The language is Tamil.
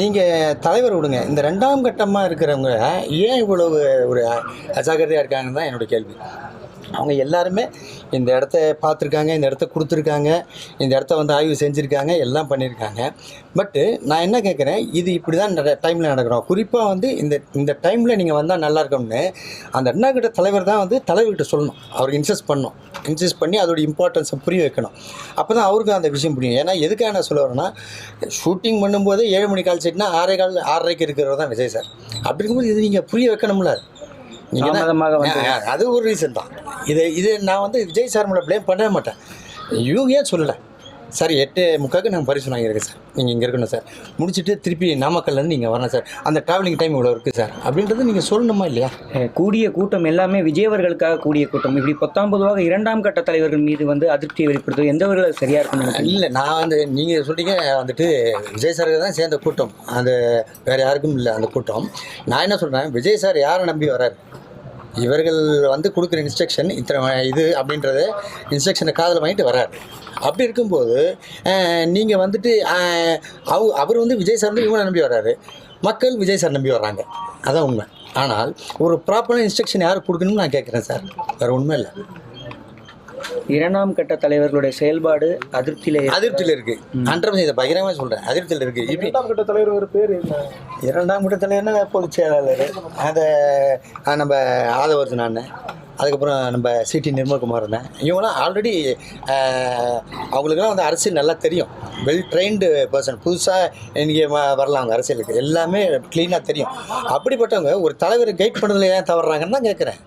நீங்கள் தலைவர் விடுங்க. இந்த ரெண்டாம் கட்டமாக இருக்கிறவங்க ஏன் இவ்வளவு ஒரு அஜாக்கிரதையாக இருக்காங்கன்னு தான் என்னோட கேள்வி. அவங்க எல்லாருமே இந்த இடத்த பார்த்துருக்காங்க இந்த இடத்த கொடுத்துருக்காங்க இந்த இடத்த வந்து ஆய்வு செஞ்சுருக்காங்க எல்லாம் பண்ணியிருக்காங்க பட்டு நான் என்ன கேட்குறேன் இது இப்படி தான் டைமில் நடக்கிறோம். குறிப்பாக வந்து இந்த இந்த டைமில் நீங்கள் வந்தால் நல்லா இருக்கும்னு அந்த அண்ணாக்கிட்ட தலைவர் தான் வந்து தலைவர்கிட்ட சொல்லணும். அவருக்கு இன்சஸ்ட் பண்ணணும். இன்சஸ்ட் பண்ணி அதோட இம்பார்ட்டன்ஸை புரிய வைக்கணும். அப்போ தான் அவருக்கு அந்த விஷயம் புரியும். ஏன்னா எதுக்காக நான் சொல்ல வரேன்னா ஷூட்டிங் பண்ணும்போது ஏழு மணி கால் செட்னா ஆறே கால் ஆறரைக்கு இருக்கிறவர் தான் விஜய் சார். அப்படி இருக்கும்போது இது நீங்கள் புரிய வைக்கணும்ல. அது ஒரு ரீசன் தான். இது இது நான் வந்து விஜய் சார் மேலே ப்ளேம் பண்ணவே மாட்டேன். இவங்க ஏன் சொல்லலை? சார் எட்டு முக்காக்கு நாங்கள் பரிசு வாங்கியிருக்கேன் சார். நீங்கள் இங்கே இருக்கணும் சார். முடிச்சுட்டு திருப்பி நாமக்கல்லேருந்து நீங்கள் வரணும் சார். அந்த ட்ராவலிங் டைம் இவ்வளோ இருக்குது சார். அப்படின்றது நீங்கள் சொல்லணுமா இல்லையா? கூடிய கூட்டம் எல்லாமே விஜயவர்களுக்காக கூடிய கூட்டம். இப்படி பத்தாம் பொதுவாக இரண்டாம் கட்ட தலைவர்கள் மீது வந்து அதிருப்தியை வெளிப்படுத்தும் எந்த வகையில் சரியா இருக்கும் நினைக்கிறீங்க? இல்லை நான் வந்து நீங்கள் சொல்றீங்க வந்துட்டு விஜய் சாருக்கு தான் சேர்ந்த கூட்டம். அது வேறு யாருக்கும் இல்லை அந்த கூட்டம். நான் என்ன சொல்கிறேன் விஜய் சார் யாரை நம்பி வராரு இவர்கள் வந்து கொடுக்குற இன்ஸ்ட்ரக்ஷன் இத்தனை இது அப்படின்றத இன்ஸ்ட்ரக்ஷனை காதில் வாங்கிட்டு வராரு அப்படி இருக்கும்போது நீங்கள் வந்துட்டு அவ அவர் வந்து விஜய் சார் வந்து இவங்களை நம்பி வராரு மக்கள் விஜய் சார் நம்பி வர்றாங்க. அதான் உண்மை. ஆனால் ஒரு ப்ராப்பரான இன்ஸ்ட்ரக்ஷன் யாருக்கு கொடுக்கணும்னு நான் கேட்குறேன் சார். வேறு உண்மை இல்லை. இரண்டாம் கட்ட தலைவர்களுடைய செயல்பாடு அதிருப்தியில இருக்கு. அதிருப்தியில் இருக்கு. ஹண்ட்ரட் இதை பகிரமாக சொல்கிறேன் அதிருப்தியில் இருக்கு. இரண்டாம் கட்ட தலைவர் ஒரு பேர் என்ன? இரண்டாம் கூட்டத்தில் என்ன? பொதுச் செயலாளர். அதை நம்ம ஆதவர்ஜன் அண்ணன். அதுக்கப்புறம் நம்ம சிடி நிர்மல்குமார் அண்ணன். இவங்களாம் ஆல்ரெடி அவங்களுக்குலாம் வந்து அரசியல் நல்லா தெரியும். வெல் ட்ரைன்டு பர்சன் புதுசாக இன்றைக்கி வரலாம் அவங்க அரசியலுக்கு. எல்லாமே க்ளீனாக தெரியும். அப்படிப்பட்டவங்க ஒரு தலைவரை கைட் பண்ணுறதுல ஏன் தவறுறாங்கன்னு தான் கேட்குறேன்